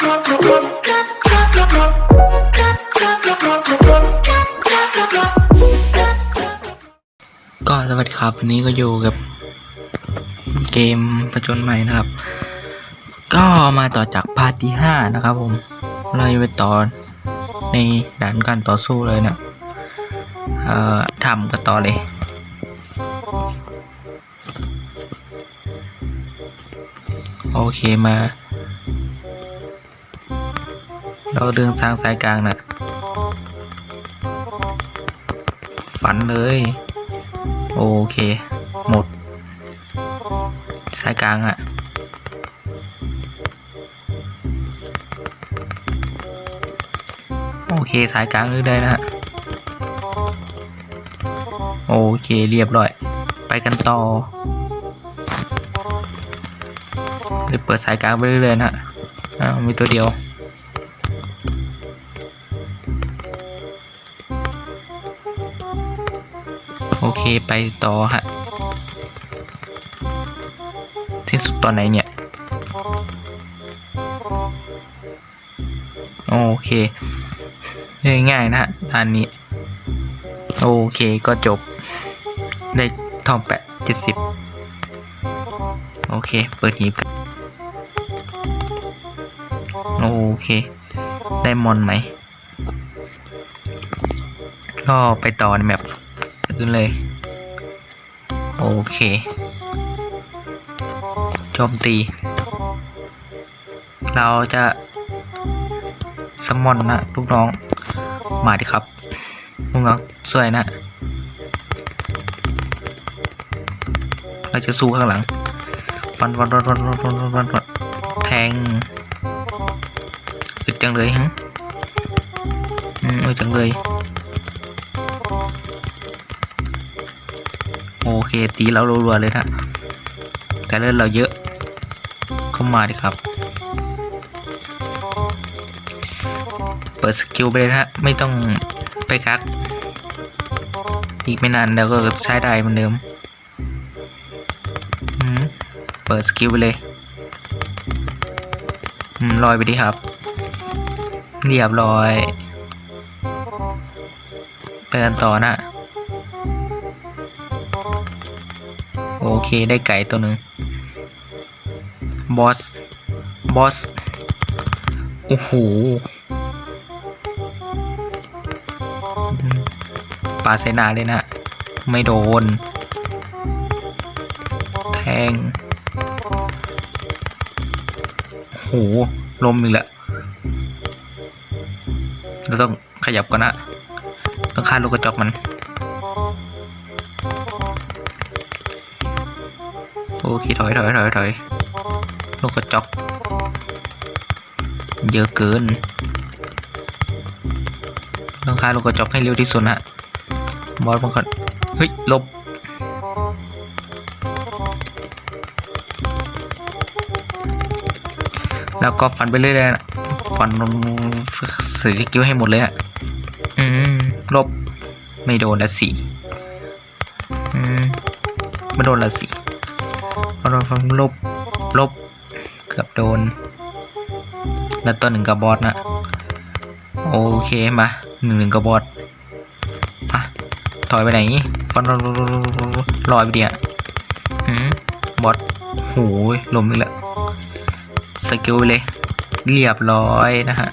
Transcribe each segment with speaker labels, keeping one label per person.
Speaker 1: ก็สวัสดีครับวันนี้ก็อยู่กับเกมประจนใหม่นะครับ ก็มาต่อจากพาร์ทที่ห้านะครับผมเราจะไปต่อในด่านการต่อสู้เลยนะเอ่อทำกันต่อเลยโอเคมา เราเดินทางสายกลางนะฝันเลย โอเค หมด สายกลางอะโอเคสายกลางเรื่อยๆนะฮะ โอเคเรียบร้อย ไปกันต่อเดี๋ยวเปิดสายกลางไปเรื่อยๆนะฮะอ้าวมีตัวเดียว เคไปต่อฮะสิ้นสุดตอนไหนเนี่ย โอเคง่ายๆนะฮะด้านนี้ โอเคก็จบ ได้ทองแปะเจ็ดสิบโอเค เปิดหีบโอเค ได้มอนไหม ก็ไปต่อในแมป อื่นเลย โอเคโจมตี เราจะสมอนนะลูกน้อง มาดิครับ ลูกน้องสวยนะ เราจะสู้ข้างหลังฟันฟันฟันฟันฟันฟันฟันฟันฟันแทงอึดจังเลยฮะอืมอึดจังเลย โอเคตีเรารัวๆเลยนะแต่เลือดเราเยอะเข้ามาดิครับ เปิดสกิลไปเลยฮะไม่ต้องไปกักอีกไม่นานเราก็ใช้ได้เหมือนเดิมเปิดสกิลไปเลยลอยไปดิครับ เรียบร้อยไปกันต่อนะ โอเคได้ไก่ตัวหนึ่งบอส บอส โอ้โหปาเซนาเลยนะ ไม่โดน แทงโอ้โหลมอีกแล้วเราต้องขยับก่อนนะ ต้องฆ่าลูกกระจอกมัน เคถอยถอยถอยถอยลูกกระจอกเยอะเกินต้องฆ่าลูกกระจอกให้เร็วที่สุดนะบอสบางคนเฮ้ยลบแล้วก็ฟันไปเรื่อยๆฟันใส่สกิลให้หมดเลยอะอืมลบไม่โดนละสิอืมไม่โดนละสิ เราฟังลบลบเกือบโดน แล้วตัวหนึ่งกับบอสนะโอเคมาหนึ่งหนึ่งกับบอสอะถอยไปไหนฟันลอยไปเดียวหืมบอสโหยลมอีกแล้วสกิลไปเลย เรียบร้อยนะฮะ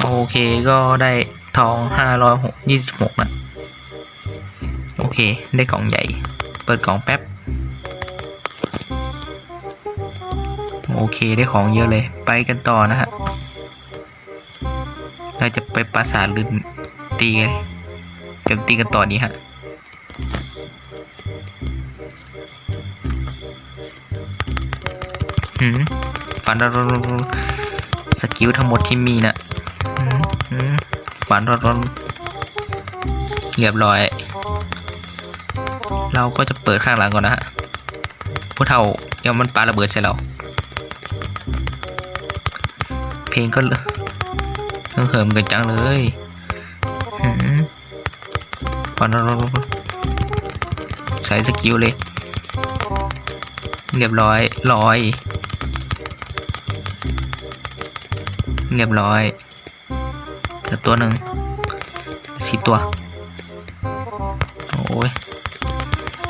Speaker 1: โอเคก็ได้ทองห้าร้อยหกยี่สิบหกนะ โอเค ได้กล่องใหญ่ เปิดกล่องแป๊บ โอเคได้ของเยอะเลย ไปกันต่อนะฮะเราจะไปปราสาทหรือตีกันจะตีกันต่อนี้ฮะหืมฝันร้อนสกิลทั้งหมดที่มีนะฝันร้อนเรียบร้อย เราก็จะเปิดข้างหลังก่อนนะฮะผู้เท่าเดี๋ยวมันปาระเบิดใส่เรา เพลงก็เพิ่งเหิมกันจังเลยหืมปันใส่สกิลเลย เรียบร้อยลอย เรียบร้อยเหลือตัวหนึ่งสี่ตัว โอ้ย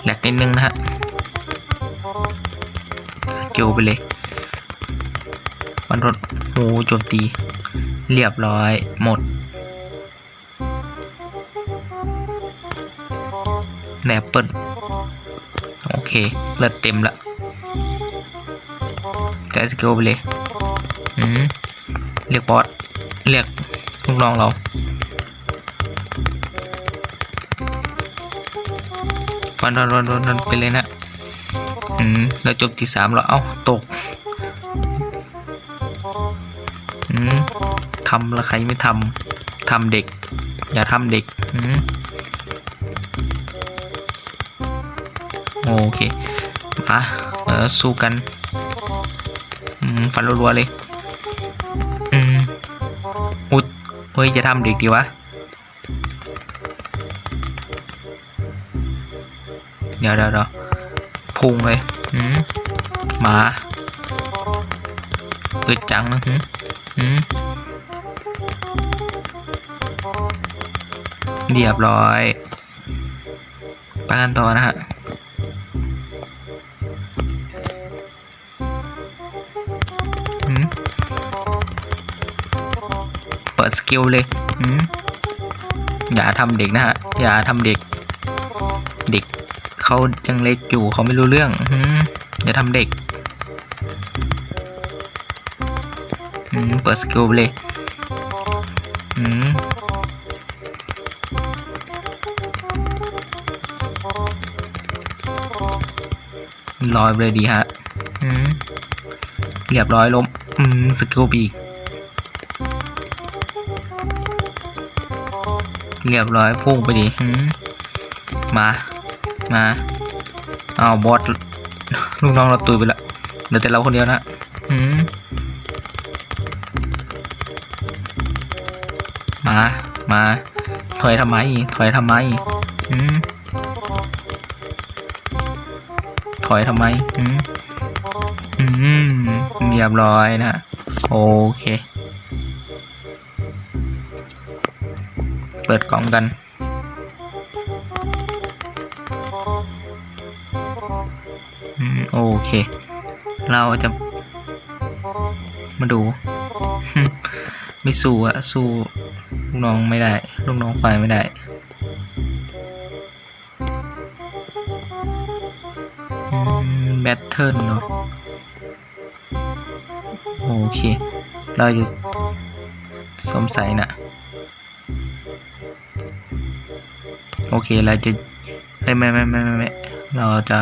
Speaker 1: แหลกนิดนึงนะฮะ สกิลไปเลยมันรถ โอ้โจมตี เรียบร้อยหมดแนปเปิลโอเคเลือดเต็มละใจสกิลไปเลยอืมเรียกบอสเรียกลูกน้องเราวันวันวันวันไปเลยนะ อืมแล้วจบที่สามแล้วเอ้า ตก ทำแล้วใครไม่ทำทำเด็ก อย่าทำเด็กโอเคมาเออสู้กันฟันรัวๆเลยอืมอุดเฮ้ยจะทำเด็กดีวะ เดี๋ยวเดี๋ยวเดี๋ยวพุงเลยอืมหมาอึดจังนะ หืมเรียบร้อยไปกันต่อนะฮะเปิดสกิลเลยอย่าทำเด็กนะฮะ อย่าทำเด็ก เด็กเขายังเล็กอยู่เขาไม่รู้เรื่องอย่าทำเด็ก เปิดสกิลไปเลยอืมลอยไปเลยดีฮะอืมเรียบร้อยล้มอืมสกิลปีกเรียบร้อยพุ่งไปดีอืมมา มา เอาบอสลูกน้องเราตุยไปละเหลือแต่เราคนเดียวนะ ถอยทำไม ถอยทำไมอืมถอยทำไมอืมอืมเรียบร้อยนะ โอเค เปิดกล่องกันอืมโอเค เราจะ มาดู ไม่สู้อะสู้ น้องไม่ได้ ลูกน้องไฟไม่ได้แบตเทิลเนาะโอเค เราจะสงสัยนะโอเค เราจะไม่ไม่ไม่ไม่ไม่เราจะ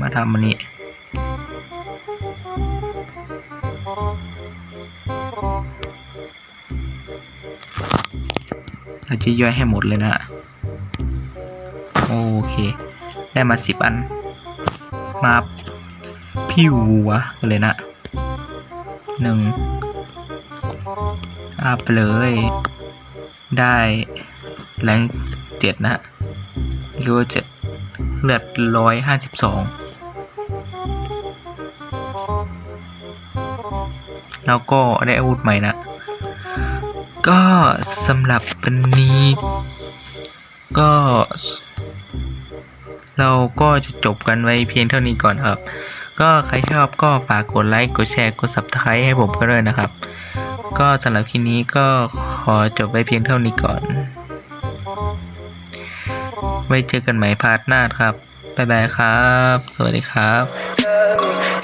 Speaker 1: มาทำอันนี้ เราจะย่อยให้หมดเลยนะโอเค ได้มาสิบอัน มาพิววะเลยนะหนึ่งอัพไปเลย ได้แรงเจ็ดนะฮะยูเจ็ดเลือดร้อยห้าสิบสองแล้วก็ได้อาวุธใหม่นะ ก็สำหรับวันนี้ ก็ เราก็จะจบกันไว้เพียงเท่านี้ก่อนครับ ก็ใครชอบก็ฝากกดไลค์กดแชร์กด subscribe ให้ผมก็ด้วยนะครับ ก็สำหรับคลิปนี้ก็ขอจบไว้เพียงเท่านี้ก่อน ไว้เจอกันใหม่พาร์ทหน้าครับ บ๊ายบายครับ สวัสดีครับ